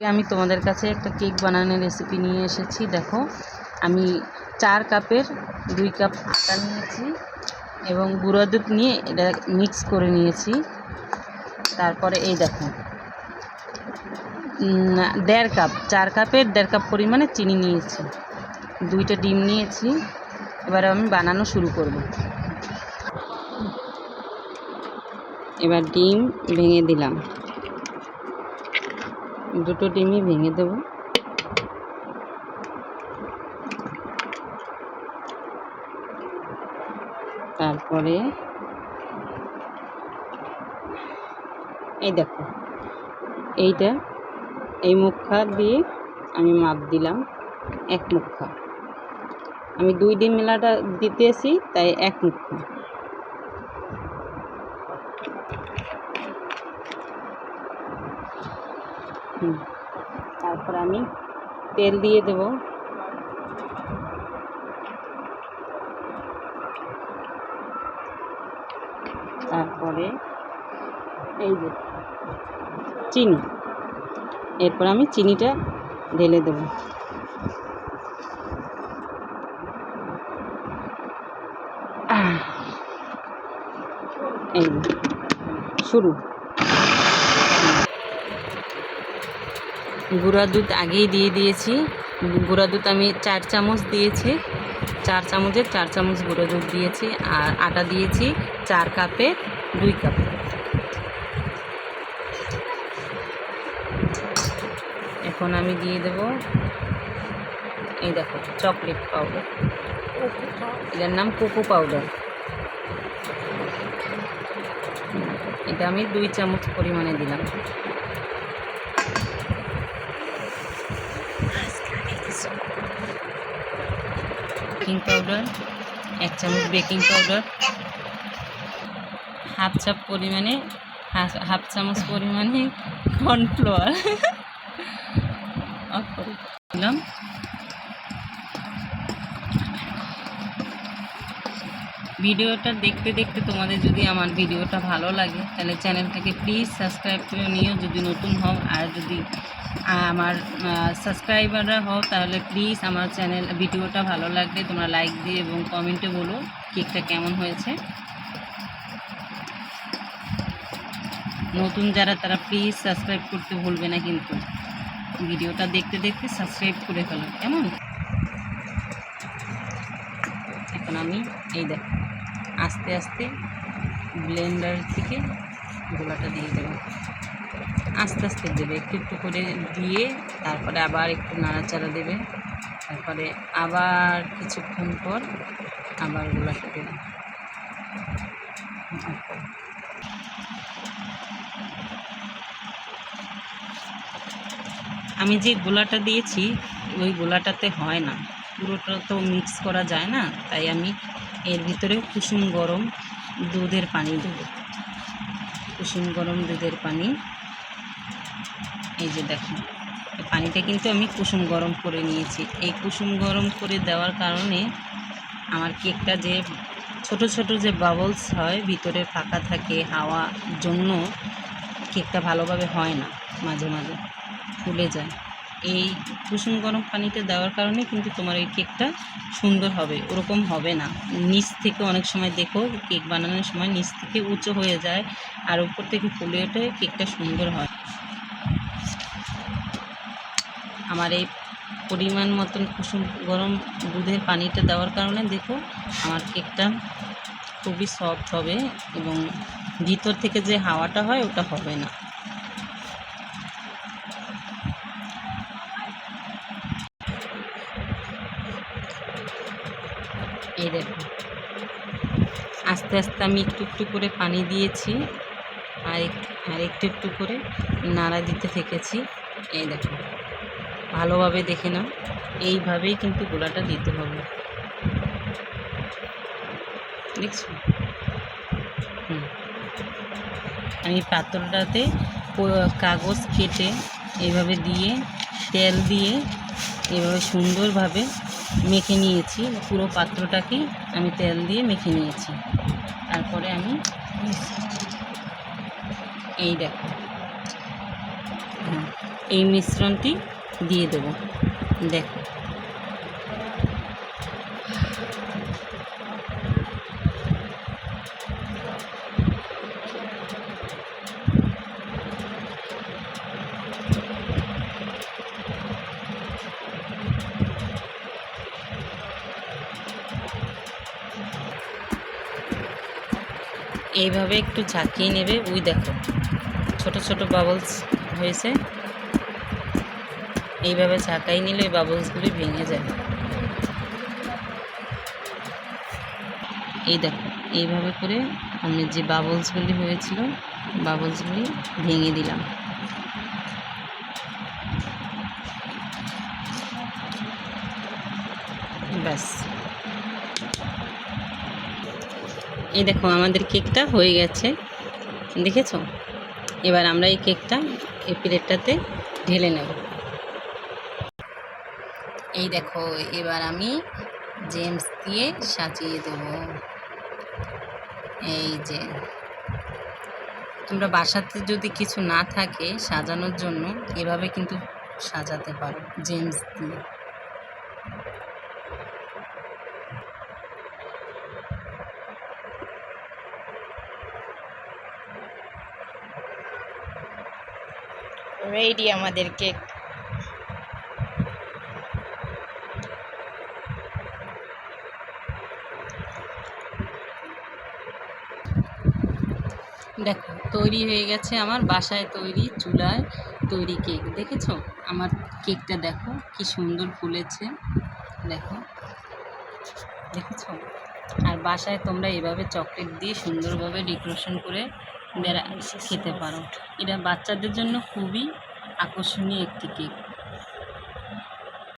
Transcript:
আমি তোমাদের কাছে একটা কেক বানানোর রেসিপি নিয়ে এসেছি, দেখো। আমি চার কাপের দুই কাপ আটা নিয়েছি এবং গুঁড়ো দুধ নিয়ে এটা মিক্স করে নিয়েছি। তারপরে এই দেখো। দেড় কাপ, চার কাপের দেড় কাপ পরিমাণে চিনি নিয়েছি। দুইটা ডিম নিয়েছি। এবার আমি বানানো শুরু করব। এবার ডিম ভেঙে দিলাম। দুটো ডিমই ভেঙে দেব। তারপরে এই দেখো, এইটা, এই মুখা দিয়ে আমি মাপ দিলাম এক মুখা আমি দুই ডিম মেলাটা দিতেছি, তাই এক মুখা হুম তারপর আমি তেল দিয়ে দেব। তারপরে এই যে চিনি। এরপর আমি চিনিটা ঢেলে দেব। এই শুরু। গুঁড়া দুধ আগেই দিয়ে দিয়েছি। গুঁড়া দুধ আমি চার চামচ দিয়েছি। চার চামচের চার চামচ গুঁড়ো দুধ দিয়েছি আর আটা দিয়েছি চার কাপে দুই কাপ। এখন আমি দিয়ে দেব এই দেখো চকলেট পাউডার। এটার নাম কোকো পাউডার। এটা আমি দুই চামচ পরিমাণে দিলাম। বেকিং পাউডার এক চামচ বেকিং পাউডার হাফ চাপ পরিমাণে হাফ- চামচ পরিমাণে কর্নফ্লাওয়ার। দিলাম। ভিডিওটা দেখতে দেখতে তোমাদের যদি আমার ভিডিওটা ভালো লাগে, তাহলে চ্যানেলটাকে প্লিজ সাবস্ক্রাইব করে নিও। যদি নতুন হও আর যদি আমার সাবস্ক্রাইবাররা হও, তাহলে প্লিজ আমার চ্যানেল, ভিডিওটা ভালো লাগলে তোমরা লাইক দিয়ে এবং কমেন্টে বলো কেকটা কেমন হয়েছে। নতুন যারা, তারা প্লিজ সাবস্ক্রাইব করতে ভুলবে না কিন্তু। ভিডিওটা দেখতে দেখতে সাবস্ক্রাইব করে ফেলো, কেমন? এখন আমি এই দেখ আস্তে আস্তে ব্লেন্ডার থেকে গোলাটা দিয়ে দেবো। আস্তে আস্তে দেবে, একটু একটু করে দিয়ে তারপরে আবার একটু নাড়াচাড়া দেবে। তারপরে আবার কিছুক্ষণ পর আবার গোলাটা দেবে। আমি যে গোলাটা দিয়েছি, ওই গোলাটাতে হয় না। পুরোটা তো মিক্স করা যায় না, তাই আমি এর ভিতরে কুসুম গরম দুধের পানি দেবো। কুসুম গরম দুধের পানি। এই যে দেখুন পানিটা কিন্তু আমি কুসুম গরম করে নিয়েছি। এই কুসুম গরম করে দেওয়ার কারণে আমার কেকটা যে ছোট ছোট যে বাবলস হয়, ভিতরে ফাঁকা থাকে, হাওয়া জন্য কেকটা ভালোভাবে হয় না, মাঝে মাঝে ফুলে যায়। এই কুসুম গরম পানিতে দেওয়ার কারণে কিন্তু তোমার এই কেকটা সুন্দর হবে, ওরকম হবে না। নিচ থেকে অনেক সময় দেখো কেক বানানোর সময় নিচ থেকে উঁচু হয়ে যায় আর উপর থেকে ফুলে ওঠে, কেকটা সুন্দর হয়। আমার এই পরিমাণ মতন কুসুম গরম দুধের পানিটা দেওয়ার কারণে দেখো আমার কেকটা খুবই সফট হবে এবং ভিতর থেকে যে হাওয়াটা হয় ওটা হবে না। এই দেখো। আস্তে আস্তে আমি একটু একটু করে পানি দিয়েছি আর আর একটু একটু করে নাড়া দিতে থেকেছি। এই দেখো, ভালোভাবে দেখে নাও, এইভাবেই কিন্তু গোলাটা দিতে হবে। দেখছ হুম। আমি পাত্রটাতে কাগজ কেটে এইভাবে দিয়ে, তেল দিয়ে এভাবে সুন্দরভাবে মেখে নিয়েছি, পুরো পাত্রটাকেই আমি তেল দিয়ে মেখে নিয়েছি। তারপরে আমি এই দেখো, এই মিশ্রণটি দিয়ে দেবো। দেখো। এইভাবে একটু ঝাঁকিয়ে নেবে। ওই দেখো, ছোট ছোট বাবলস হয়েছে। এইভাবে ঝাঁকাই নিলে ওই বাবলসগুলি ভেঙে যাবে। এই দেখো, এইভাবে করে আমি যে বাবলসগুলি হয়েছিল বাবলসগুলি ভেঙে দিলাম। ব্যাস। এই দেখো, আমাদের কেকটা হয়ে গেছে। দেখেছ? এবার আমরা এই কেকটা এই প্লেটটাতে ঢেলে নেব। এই দেখো, এবার আমি জেমস দিয়ে সাজিয়ে দেব। এই যে, তোমরা বাসাতে যদি কিছু না থাকে সাজানোর জন্য, এভাবে কিন্তু সাজাতে পারো জেমস দিয়ে। রেডি আমাদের কেক দেখো, তৈরি হয়ে গেছে আমার বাসায় তৈরি চুলায় তৈরি কেক, দেখেছ? আমার কেকটা দেখো, কি সুন্দর ফুলেছে, দেখো। দেখেছ? আর বাসায় তোমরা এভাবে চকলেট দিয়ে সুন্দরভাবে ডেকোরেশন করে বেড়া খেতে পারো। এটা বাচ্চাদের জন্য খুবই আকর্ষণীয় একটি কেক